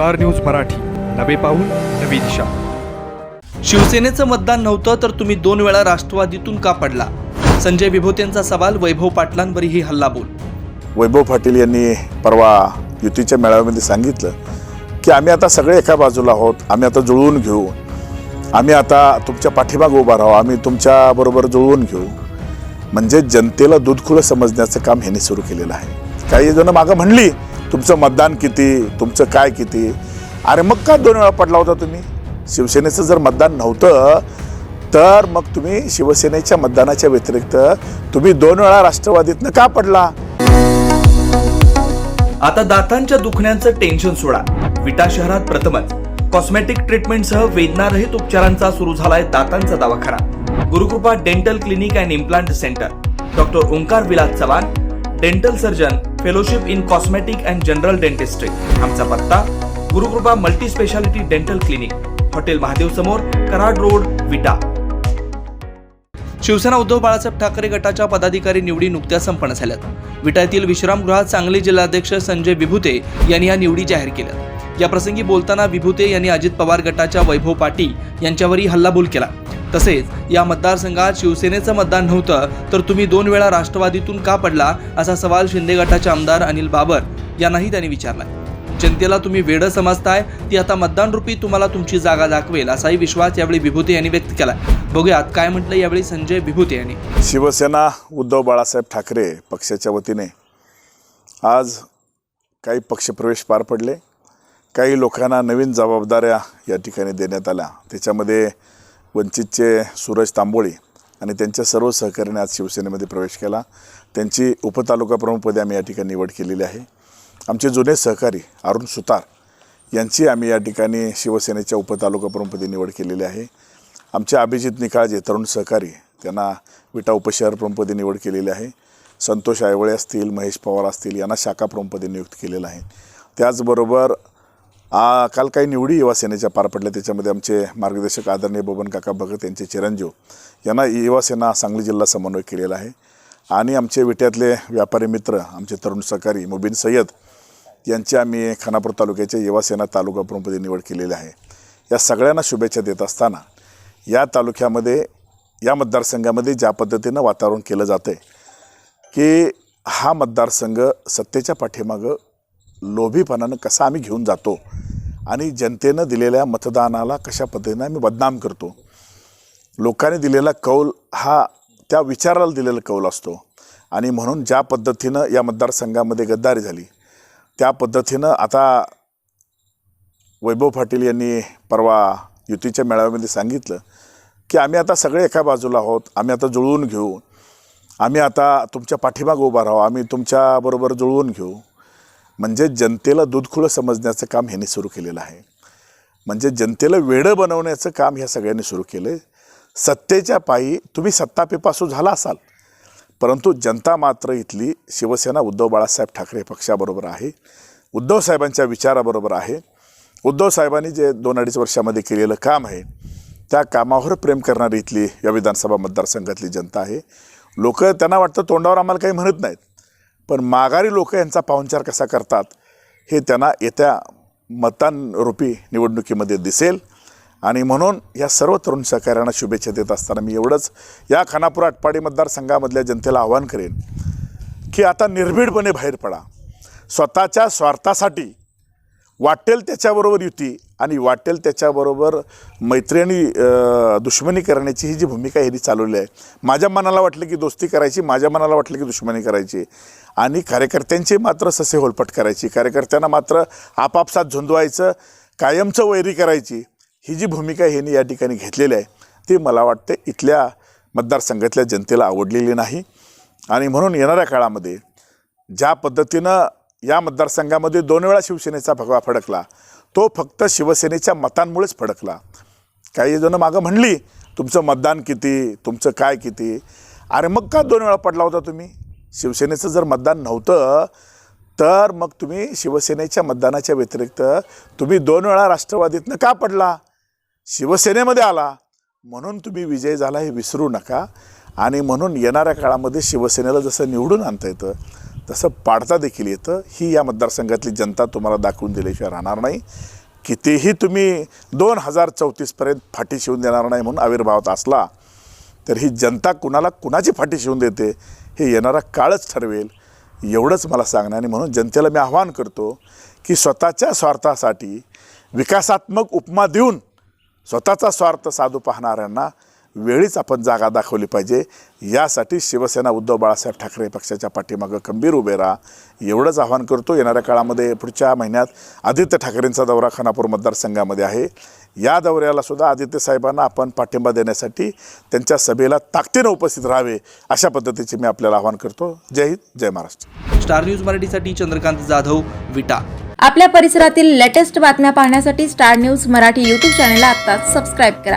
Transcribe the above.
Star news Marathi. नवे पाऊल नवी दिशा. शिवसेनेचं मतदान नव्हतं तर तुम्ही दोन वेळा राष्ट्रवादीतून का पडला? संजय विभूतेंचा सवाल वैभव पाटलांवरही हल्लाबोल. वैभव पाटील यांनी परवा युतीच्या मेळाव्यामध्ये सांगितलं की आम्ही आता सगळे एका बाजूला आहोत आम्ही आता जुळवून घेऊ. आम्ही आता तुमच्या पाठीमागे उभा राहू आम्ही तुमच्याबरोबर जुळवून घेऊ. म्हणजे जनतेला दूध खुलं समजण्याचं काम ह्यांनी सुरू केलेलं आहे. काही जण मागं म्हणली तुमचं मतदान किती? तुमचं काय किती? अरे मग का दोन वेळा पडला होता तुम्ही? शिवसेनेचं जर मतदान नव्हतं तर मग तुम्ही शिवसेनेच्या मतदानाच्या व्यतिरिक्त तुम्ही दोन वेळा राष्ट्रवादीतनं का पडला? आता दातांच्या दुखण्याचं टेन्शन सोडा. विटा शहरात प्रथमच. कॉस्मेटिक ट्रीटमेंटसह वेदनारहित उपचारांचा सुरू झालाय दातांचा दवाखाना. Gurukrupa dental clinic and implant center doctor Omkar Vilas Chavan dental surgeon fellowship in cosmetic and general dentistry आमचा पत्ता Gurukrupa multi speciality dental clinic hotel Mahadev समोर कराड रोड विटा. शिवसेना उद्धव बाळासाहेब ठाकरे गटाच्या पदाधिकारी निवडी नुकत्याच संपन्न झाल्यात. विटा येथील विश्रामगृहात सांगली जिल्हाध्यक्ष संजय विभूते यांनी या निवडी जाहीर केल्या या प्रसंगी बोलताना विभूते यांनी अजित पवार गटाच्या वैभव पाटी यांच्यावरही हल्लाबोल केला. तसेच या मतदारसंघात शिवसेनेचं मतदान नव्हतं तर तुम्ही दोन वेळा राष्ट्रवादीतून का पडला असा सवाल शिंदे गटाचे आमदार अनिल बाबर यांनाही त्यांनी विचारला जनतेला तुम्ही वेडं समजताय ती आता मतदान रूपी तुम्हाला तुमची जागा दाखवेल असाही विश्वास यावेळी विभूते यांनी व्यक्त केला बघूयात काय म्हटलं यावेळी संजय विभूते यांनी. शिवसेना उद्धव बाळासाहेब ठाकरे पक्षाच्या वतीने आज काही पक्षप्रवेश पार पडले. काही लोकांना नवीन जबाबदाऱ्या या ठिकाणी देण्यात आल्या. त्याच्यामध्ये वंचितचे सूरज तांबोळी आणि त्यांच्या सर्व सहकार्याने आज शिवसेनेमध्ये प्रवेश केला. त्यांची उपतालुका प्रमुखपदी आम्ही या ठिकाणी निवड केलेली आहे. आमचे जुने सहकारी अरुण सुतार यांची आम्ही या ठिकाणी शिवसेनेच्या उपतालुका प्रमुखपदी निवड केलेली आहे. आमचे अभिजित निकाळजे तरुण सहकारी त्यांना विटा उपशहर प्रमुखपदी निवड केलेली आहे. संतोष आयवळे असतील महेश पवार असतील यांना शाखा प्रमुखपदी नियुक्त केलेलं आहे. त्याचबरोबर आ, काल काही निवडी युवा सेनेच्या पार पडल्या. त्याच्यामध्ये आमचे मार्गदर्शक आदरणीय बबन काका भगत यांचे चिरंजीव यांना युवा सेना सांगली जिल्हा समन्वय केलेला आहे. आणि आमचे विट्यातले व्यापारी मित्र आमचे तरुण सहकारी मुबीन सय्यद यांची आम्ही खानापूर तालुक्याच्या युवा सेना तालुका प्रमुखपदी निवड केलेली आहे. या सगळ्यांना शुभेच्छा देत असताना या तालुक्यामध्ये या मतदारसंघामध्ये ज्या पद्धतीनं वातावरण केलं जातं आहे की हा मतदारसंघ सत्तेच्या पाठीमागं लोभीपणानं कसा आम्ही घेऊन जातो आणि जनतेनं दिलेल्या मतदानाला कशा पद्धतीनं आम्ही बदनाम करतो. लोकांनी दिलेला कौल हा त्या विचाराला दिलेला कौल असतो. आणि म्हणून ज्या पद्धतीनं या मतदारसंघामध्ये गद्दारी झाली त्या पद्धतीनं आता वैभव पाटील यांनी परवा युतीच्या मेळाव्यामध्ये सांगितलं की आम्ही आता सगळे एका बाजूला आहोत आम्ही आता जुळवून घेऊ. आम्ही आता तुमच्या पाठीमागं उभा राहू आम्ही तुमच्याबरोबर जुळवून घेऊ. म्हणजे जनतेला दूधखुळं समजण्याचं काम ह्यांनी सुरू केलेलं आहे. म्हणजे जनतेला वेडं बनवण्याचं काम ह्या सगळ्यांनी सुरू केलं आहे सत्तेच्या पायी तुम्ही सत्तापेपासू झाला असाल. परंतु जनता मात्र इथली शिवसेना उद्धव बाळासाहेब ठाकरे पक्षाबरोबर आहे. उद्धव साहेबांच्या विचाराबरोबर आहे. उद्धव साहेबांनी जे दोन अडीच वर्षामध्ये केलेलं काम आहे त्या कामावर प्रेम करणारी इथली या विधानसभा मतदारसंघातली जनता आहे. लोक त्यांना वाटतं तोंडावर आम्हाला काही म्हणत नाहीत. पण माघारी लोक यांचा पाहुणचार कसा करतात हे त्यांना येत्या मतांरूपी निवडणुकीमध्ये दिसेल. आणि म्हणून या सर्व तरुण सहकाऱ्यांना शुभेच्छा देत असताना मी एवढंच या खानापूर आटपाडी मतदारसंघामधल्या जनतेला आवाहन करेन की आता निर्भीडपणे बाहेर पडा. स्वतःच्या स्वार्थासाठी वाटेल त्याच्याबरोबर युती आणि वाटेल त्याच्याबरोबर मैत्री आणि दुश्मनी करण्याची ही जी भूमिका ह्यांनी चालवली आहे. माझ्या मनाला वाटलं की दोस्ती करायची माझ्या मनाला वाटलं की दुश्मनी करायची. आणि कार्यकर्त्यांची मात्र ससे होलपट करायची. कार्यकर्त्यांना मात्र आपापसात झुंजवायचं कायमचं वैरी करायची ही जी भूमिका ह्यांनी या ठिकाणी घेतलेली आहे. ती मला वाटते इथल्या मतदारसंघातल्या जनतेला आवडलेली नाही. आणि म्हणून येणाऱ्या काळामध्ये ज्या पद्धतीनं या मतदारसंघामध्ये दोन वेळा शिवसेनेचा भगवा फडकला. तो फक्त शिवसेनेच्या मतांमुळेच फडकला. काही जण मागं म्हणली तुमचं मतदान किती? तुमचं काय किती? अरे मग का दोन वेळा पडला होता तुम्ही? शिवसेनेचं जर मतदान नव्हतं तर मग तुम्ही शिवसेनेच्या मतदानाच्या व्यतिरिक्त तुम्ही दोन वेळा राष्ट्रवादीतनं का पडला? शिवसेनेमध्ये आला. म्हणून तुम्ही विजय झाला हे विसरू नका. आणि म्हणून येणाऱ्या काळामध्ये शिवसेनेला जसं निवडून आणता येतं तसं पाडता देखील येतं. ही या मतदारसंघातली जनता तुम्हाला दाखवून दिल्याशिवाय राहणार नाही. कितीही तुम्ही दोन हजार चौतीसपर्यंत फाटी शिवून देणार नाही म्हणून आविर्भावात असला तर ही जनता कुणाला कुणाची फाटी शिवून देते हे येणारा काळच ठरवेल एवढंच मला सांगणं आणि म्हणून जनतेला मी आवाहन करतो की स्वतःच्या स्वार्थासाठी विकासात्मक उपमा देऊन स्वतःचा स्वार्थ साधू पाहणाऱ्यांना वेळीच आपण जागा दाखवली पाहिजे. यासाठी शिवसेना उद्धव बाळासाहेब ठाकरे पक्षाच्या पाठीमागं खंबीर उभे राहा. एवढंच आवाहन करतो येणाऱ्या काळामध्ये पुढच्या महिन्यात आदित्य ठाकरेंचा दौरा खानापूर मतदारसंघामध्ये आहे. या दौऱ्याला सुद्धा आदित्य साहेबांना आपण पाठिंबा देण्यासाठी त्यांच्या सभेला ताकदीनं उपस्थित राहावे अशा पद्धतीचे मी आपल्याला आवाहन करतो. जय हिंद जय महाराष्ट्र. स्टार न्यूज मराठीसाठी चंद्रकांत जाधव विटा. आपल्या परिसरातील लेटेस्ट बातम्या पाहण्यासाठी स्टार न्यूज मराठी यूट्यूब चॅनलला आत्ताच सबस्क्राईब करा.